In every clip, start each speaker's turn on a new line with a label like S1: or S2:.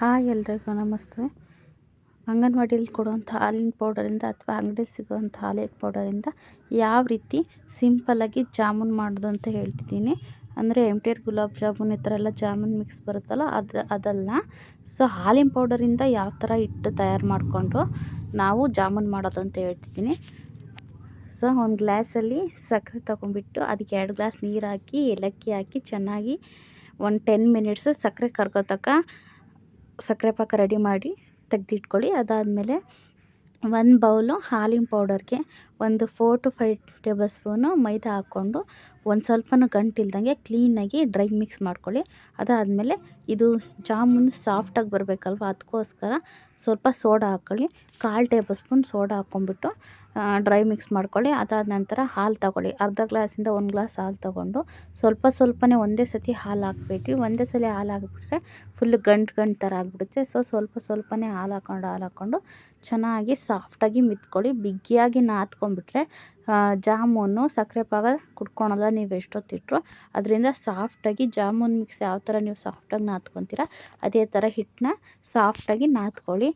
S1: Hi ಎಲ್ರಿಗೂ ನಮಸ್ತೆ. ಅಂಗನವಾಡಿಯಲ್ಲಿ ಕೊಡುವಂಥ ಹಾಲಿನ ಪೌಡರಿಂದ ಅಥವಾ ಅಂಗಡಿ ಸಿಗುವಂಥ ಹಾಲಿನ ಪೌಡರಿಂದ ಯಾವ ರೀತಿ ಸಿಂಪಲ್ಲಾಗಿ ಜಾಮೂನ್ ಮಾಡೋದು ಅಂತ ಹೇಳ್ತಿದ್ದೀನಿ. ಅಂದರೆ M T R gulab jamun ಈ ಥರ ಎಲ್ಲ ಜಾಮೂನ್ ಮಿಕ್ಸ್ ಬರುತ್ತಲ್ಲ ಅದು ಅದಲ್ಲ. ಸೊ ಹಾಲಿನ ಪೌಡರಿಂದ ಯಾವ ಥರ ಹಿಟ್ಟು ತಯಾರು ಮಾಡಿಕೊಂಡು ನಾವು ಜಾಮೂನ್ ಮಾಡೋದು ಅಂತ ಹೇಳ್ತಿದ್ದೀನಿ. ಸೊ ಒಂದು ಗ್ಲಾಸಲ್ಲಿ ಸಕ್ಕರೆ ತೊಗೊಂಡ್ಬಿಟ್ಟು ಅದಕ್ಕೆ ಎರಡು ಗ್ಲಾಸ್ ನೀರು ಹಾಕಿ ಏಲಕ್ಕಿ ಹಾಕಿ ಚೆನ್ನಾಗಿ ಒಂದು ಟೆನ್ ಮಿನಿಟ್ಸು ಸಕ್ಕರೆ ಕರ್ಗೋ ಸಕ್ಕರೆ ಪಾಕ ರೆಡಿ ಮಾಡಿ ತೆಗೆದಿಟ್ಕೊಳ್ಳಿ. ಅದಾದಮೇಲೆ ಒಂದು ಬೌಲು ಹಾಲಿನ ಪೌಡರ್ಗೆ ಒಂದು four to five tablespoon maida ಹಾಕ್ಕೊಂಡು ಒಂದು ಸ್ವಲ್ಪನೂ ಗಂಟಿಲ್ದಂಗೆ ಕ್ಲೀನಾಗಿ ಡ್ರೈ ಮಿಕ್ಸ್ ಮಾಡ್ಕೊಳ್ಳಿ. ಅದಾದಮೇಲೆ ಇದು ಜಾಮೂನು ಸಾಫ್ಟಾಗಿ ಬರಬೇಕಲ್ವ? ಅದಕ್ಕೋಸ್ಕರ ಸ್ವಲ್ಪ ಸೋಡಾ ಹಾಕ್ಕೊಳ್ಳಿ ಕಾಲು ಟೇಬಲ್ ಸ್ಪೂನ್ ಸೋಡಾ ಹಾಕ್ಕೊಂಬಿಟ್ಟು ಡ್ರೈ ಮಿಕ್ಸ್ ಮಾಡ್ಕೊಳ್ಳಿ. ಅದಾದ ನಂತರ ಹಾಲು ತಗೊಳ್ಳಿ. ಅರ್ಧ ಗ್ಲಾಸಿಂದ ಒಂದು ಗ್ಲಾಸ್ ಹಾಲು ತೊಗೊಂಡು, ಸ್ವಲ್ಪ ಸ್ವಲ್ಪನೇ ಒಂದೇ ಸತಿ ಹಾಲು ಹಾಕ್ಬೇಡಿ. ಒಂದೇ ಸಲ ಹಾಲು ಹಾಕಿಬಿಟ್ರೆ ಫುಲ್ ಗಂಟು ಗಂಟು ಥರ ಆಗಿಬಿಡುತ್ತೆ. ಸೊ ಸ್ವಲ್ಪ ಸ್ವಲ್ಪನೇ ಹಾಲು ಹಾಕ್ಕೊಂಡು ಹಾಲು ಹಾಕ್ಕೊಂಡು ಚೆನ್ನಾಗಿ ಸಾಫ್ಟಾಗಿ ಮಿತ್ಕೊಳ್ಳಿ. ಬಿಗಿಯಾಗಿ ನಾದ್ಕೊಂಡ್ಬಿಟ್ರೆ ಜಾಮೂನು ಸಕ್ಕರೆ ಪಾಕ ಕುಡ್ಕೊಳಲ್ಲ ನೀವು ಎಷ್ಟೊತ್ತಿಟ್ಟರು ಅದರಿಂದ ಸಾಫ್ಟಾಗಿ ಜಾಮೂನ್ ಮಿಕ್ಸ್ ಯಾವ ಥರ ನೀವು ಸಾಫ್ಟಾಗಿ ನಾದ್ಕೊತೀರ, ಅದೇ ಥರ ಹಿಟ್ಟನ್ನ ಸಾಫ್ಟಾಗಿ ನಾದ್ಕೊಳ್ಳಿ.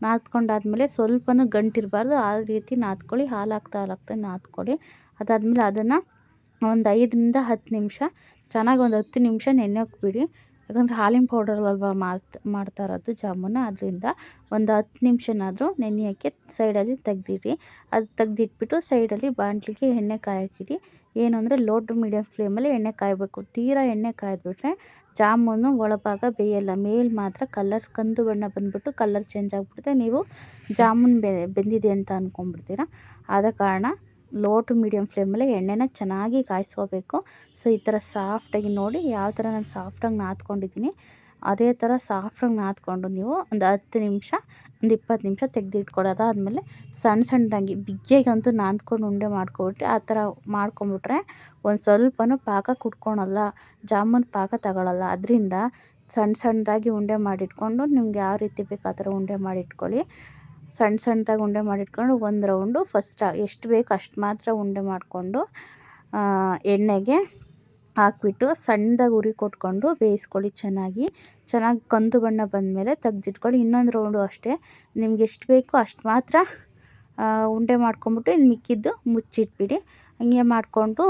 S1: ನಾದ್ಕೊಂಡಾದ್ಮೇಲೆ ಸ್ವಲ್ಪನೂ ಗಂಟಿರಬಾರ್ದು, ಆ ರೀತಿ ನಾದ್ಕೊಳ್ಳಿ ಹಾಲು ಹಾಕ್ತಾ ಹಾಲು ನಾದ್ಕೊಳ್ಳಿ. ಅದಾದಮೇಲೆ ಅದನ್ನು ಒಂದು ಐದರಿಂದ ಹತ್ತು ನಿಮಿಷ, ಚೆನ್ನಾಗಿ ಒಂದು ಹತ್ತು ನಿಮಿಷ ನೆನೆಯೋಕೆ ಬಿಡಿ. ಯಾಕಂದರೆ ಹಾಲಿನ ಪೌಡರ್ ಅಲ್ವಾ ಮಾಡ್ತಾ ಮಾಡ್ತಾ ಇರೋದು ಜಾಮೂನು. ಅದರಿಂದ ಒಂದು ಹತ್ತು ನಿಮಿಷನಾದರೂ ನೆನೆಯೋಕ್ಕೆ ಸೈಡಲ್ಲಿ ತೆಗೆದಿಡಿ. ಅದು ತೆಗೆದಿಟ್ಬಿಟ್ಟು ಸೈಡಲ್ಲಿ ಬಾಣಲಿಗೆ ಎಣ್ಣೆ ಕಾಯಕ್ಕಿಡಿ ಏನು ಅಂದರೆ ಲೋ ಟು ಮೀಡಿಯಮ್ ಫ್ಲೇಮಲ್ಲಿ ಎಣ್ಣೆ ಕಾಯಬೇಕು. ತೀರಾ ಎಣ್ಣೆ ಕಾಯ್ದುಬಿಟ್ರೆ ಜಾಮೂನು ಒಳಭಾಗ ಬೇಯಲ್ಲ. ಮೇಲೆ ಮಾತ್ರ ಕಲರ್ ಕಂದು ಬಣ್ಣ ಬಂದುಬಿಟ್ಟು ಕಲರ್ ಚೇಂಜ್ ಆಗಿಬಿಡುತ್ತೆ. ನೀವು ಜಾಮೂನ್ ಬೆಂದಿದೆ ಅಂತ ಅಂದ್ಕೊಂಡ್ಬಿಡ್ತೀರ ಆದ ಕಾರಣ ಲೋ ಟು ಮೀಡಿಯಮ್ ಫ್ಲೇಮಲ್ಲಿ ಎಣ್ಣೆನ ಚೆನ್ನಾಗಿ ಕಾಯಿಸ್ಕೋಬೇಕು. ಸೊ, ಈ ಥರ ಸಾಫ್ಟಾಗಿ ನೋಡಿ ಯಾವ ಥರ ನಾನು ಸಾಫ್ಟಾಗಿ ನಾದ್ಕೊಂಡಿದ್ದೀನಿ. ಅದೇ ಥರ ಸಾಫ್ಟಾಗಿ ನಾದ್ಕೊಂಡು ನೀವು ಒಂದು ಹತ್ತು ನಿಮಿಷ, ಒಂದು ಇಪ್ಪತ್ತು ನಿಮಿಷ ತೆಗೆದಿಟ್ಕೊಳ್ಳೋದು ಅದಾದಮೇಲೆ ಸಣ್ಣ ಸಣ್ಣದಾಗಿ ಬಿಗ್ಗೆಗಂತೂ ನಾದ್ಕೊಂಡು ಉಂಡೆ ಮಾಡ್ಕೊಬಿಟ್ಟು ಆ ಥರ ಮಾಡ್ಕೊಂಬಿಟ್ರೆ ಒಂದು ಸ್ವಲ್ಪನೂ ಪಾಕ ಕುಟ್ಕೊಳಲ್ಲ, ಜಾಮೂನ್ ಪಾಕ ತಗೊಳ್ಳಲ್ಲ ಅದರಿಂದ ಸಣ್ಣ ಸಣ್ಣದಾಗಿ ಉಂಡೆ ಮಾಡಿಟ್ಕೊಂಡು ನಿಮ್ಗೆ ಯಾವ ರೀತಿ ಬೇಕು ಆ ಥರ ಉಂಡೆ ಮಾಡಿಟ್ಕೊಳ್ಳಿ. ಸಣ್ಣ ಸಣ್ಣದಾಗಿ ಉಂಡೆ ಮಾಡಿಟ್ಕೊಂಡು ಒಂದು ರೌಂಡು ಫಸ್ಟ್ ಎಷ್ಟು ಬೇಕು ಅಷ್ಟು ಮಾತ್ರ ಉಂಡೆ ಮಾಡಿಕೊಂಡು ಎಣ್ಣೆಗೆ ಹಾಕ್ಬಿಟ್ಟು ಸಣ್ಣದಾಗಿ ಉರಿ ಕೊಟ್ಕೊಂಡು ಬೇಯಿಸ್ಕೊಳ್ಳಿ ಚೆನ್ನಾಗಿ. ಚೆನ್ನಾಗಿ ಕಂದು ಬಣ್ಣ ಬಂದಮೇಲೆ ತೆಗ್ದಿಟ್ಕೊಳ್ಳಿ ಇನ್ನೊಂದು ರೌಂಡು ಅಷ್ಟೇ. ನಿಮ್ಗೆ ಎಷ್ಟು ಬೇಕೋ ಅಷ್ಟು ಮಾತ್ರ ಉಂಡೆ ಮಾಡ್ಕೊಂಬಿಟ್ಟು ಇನ್ನು ಮಿಕ್ಕಿದ್ದು ಮುಚ್ಚಿಟ್ಬಿಡಿ. ಹಂಗೆ ಮಾಡಿಕೊಂಡು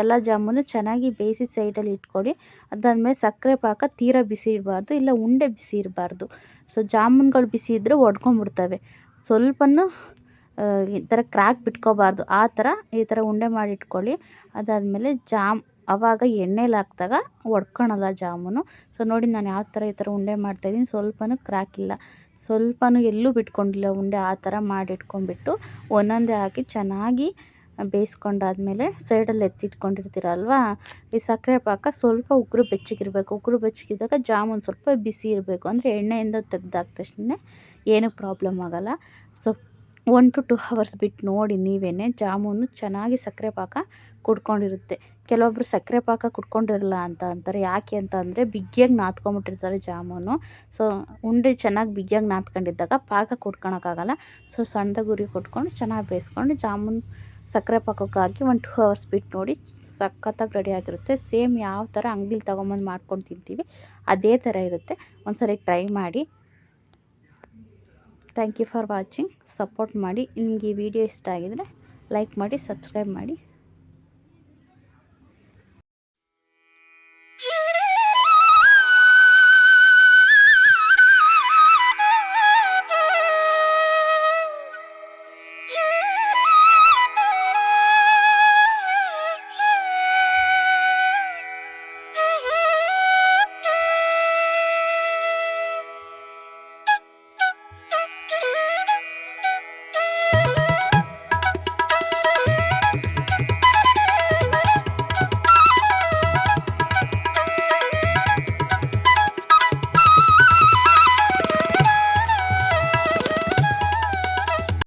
S1: ಎಲ್ಲ ಜಾಮೂನು ಚೆನ್ನಾಗಿ ಬೇಯಿಸಿ ಸೈಡಲ್ಲಿ ಇಟ್ಕೊಳ್ಳಿ ಅದಾದಮೇಲೆ ಸಕ್ಕರೆ ಪಾಕ ತೀರ ಬಿಸಿ ಇರಬಾರ್ದು ಇಲ್ಲ ಉಂಡೆ ಬಿಸಿ ಇರಬಾರ್ದು ಸೊ, ಜಾಮೂನ್ಗಳು ಬಿಸಿ ಇದ್ದರೆ ಒಡ್ಕೊಂಬಿಡ್ತವೆ. ಸ್ವಲ್ಪನೂ ಈ ಥರ ಕ್ರ್ಯಾಕ್ ಬಿಟ್ಕೋಬಾರ್ದು. ಆ ಥರ ಈ ಥರ ಉಂಡೆ ಮಾಡಿಟ್ಕೊಳ್ಳಿ. ಅದಾದ್ಮೇಲೆ ಅದಾದಮೇಲೆ ಜಾಮ್ ಆವಾಗ ಎಣ್ಣೆಲಿ ಹಾಕ್ದಾಗ ಒಡ್ಕೊಳಲ್ಲ ಜಾಮೂನು. ಸೊ ನೋಡಿ ನಾನು ಯಾವ ಥರ ಈ ಥರ ಉಂಡೆ ಮಾಡ್ತಾಯಿದ್ದೀನಿ ಸ್ವಲ್ಪನೂ ಕ್ರ್ಯಾಕ್ ಇಲ್ಲ. ಸ್ವಲ್ಪನೂ ಎಲ್ಲೂ ಬಿಟ್ಕೊಂಡಿಲ್ಲ ಉಂಡೆ. ಆ ಥರ ಮಾಡಿಟ್ಕೊಂಡ್ಬಿಟ್ಟು ಒಂದೊಂದೇ ಹಾಕಿ ಚೆನ್ನಾಗಿ ಬೇಯಿಸ್ಕೊಂಡಾದ್ಮೇಲೆ ಸೈಡಲ್ಲಿ ಎತ್ತಿಟ್ಕೊಂಡಿರ್ತೀರಲ್ವ? ಈ ಸಕ್ಕರೆ ಪಾಕ ಸ್ವಲ್ಪ ಉಗುರು ಬೆಚ್ಚಗಿರಬೇಕು. ಉಗುರು ಬೆಚ್ಚಗಿದ್ದಾಗ ಜಾಮೂನ್ ಸ್ವಲ್ಪ ಬಿಸಿ ಇರಬೇಕು. ಅಂದರೆ ಎಣ್ಣೆಯಿಂದ ತೆಗ್ದಾದ ತಕ್ಷಣ ಏನೂ ಪ್ರಾಬ್ಲಮ್ ಆಗೋಲ್ಲ. So one to two hours ಬಿಟ್ಟು ನೋಡಿ ನೀವೇ ಜಾಮೂನು ಚೆನ್ನಾಗಿ ಸಕ್ಕರೆ ಪಾಕ ಕುಡ್ಕೊಂಡಿರುತ್ತೆ. ಕೆಲವೊಬ್ಬರು ಸಕ್ಕರೆ ಪಾಕ ಕುಡ್ಕೊಂಡಿರಲ್ಲ ಅಂತ ಅಂತಾರೆ. ಯಾಕೆ ಅಂತ ಅಂದರೆ ಬಿಗಿಯಾಗಿ ನಾದ್ಕೊಂಬಿಟ್ಟಿರ್ತಾರೆ ಜಾಮೂನು. ಸೊ ಉಂಡೆ ಚೆನ್ನಾಗಿ ಬಿಗಿಯಾಗಿ ನಾದ್ಕೊಂಡಿದ್ದಾಗ ಪಾಕ ಕುಡ್ಕೊಳಕ್ಕಾಗಲ್ಲ. ಸೊ ಸಣ್ಣದ ಗುರಿ ಕೊಟ್ಕೊಂಡು ಚೆನ್ನಾಗಿ ಬೇಯಿಸ್ಕೊಂಡು ಜಾಮೂನ್ ಸಕ್ಕರೆ ಪಾಕಕ್ಕಾಗಿ ಒಂದು ಟೂ ಅವರ್ಸ್ ಬಿಟ್ಟು ನೋಡಿ ಸಖತ್ತಾಗಿ ರೆಡಿಯಾಗಿರುತ್ತೆ ಸೇಮ್ ಯಾವ ಥರ ಅಂಗಡಿಲಿ ತೊಗೊಂಬಂದು ಮಾಡ್ಕೊಂಡು ತಿಂತೀವಿ, ಅದೇ ಥರ ಇರುತ್ತೆ. ಒಂದು ಸರಿ ಟ್ರೈ ಮಾಡಿ thank you for watching support ಮಾಡಿ. ನಿಮಗೆ ಈ ವಿಡಿಯೋ ಇಷ್ಟ ಆಗಿದ್ದರೆ ಲೈಕ್ ಮಾಡಿ ಸಬ್ಸ್ಕ್ರೈಬ್ ಮಾಡಿ.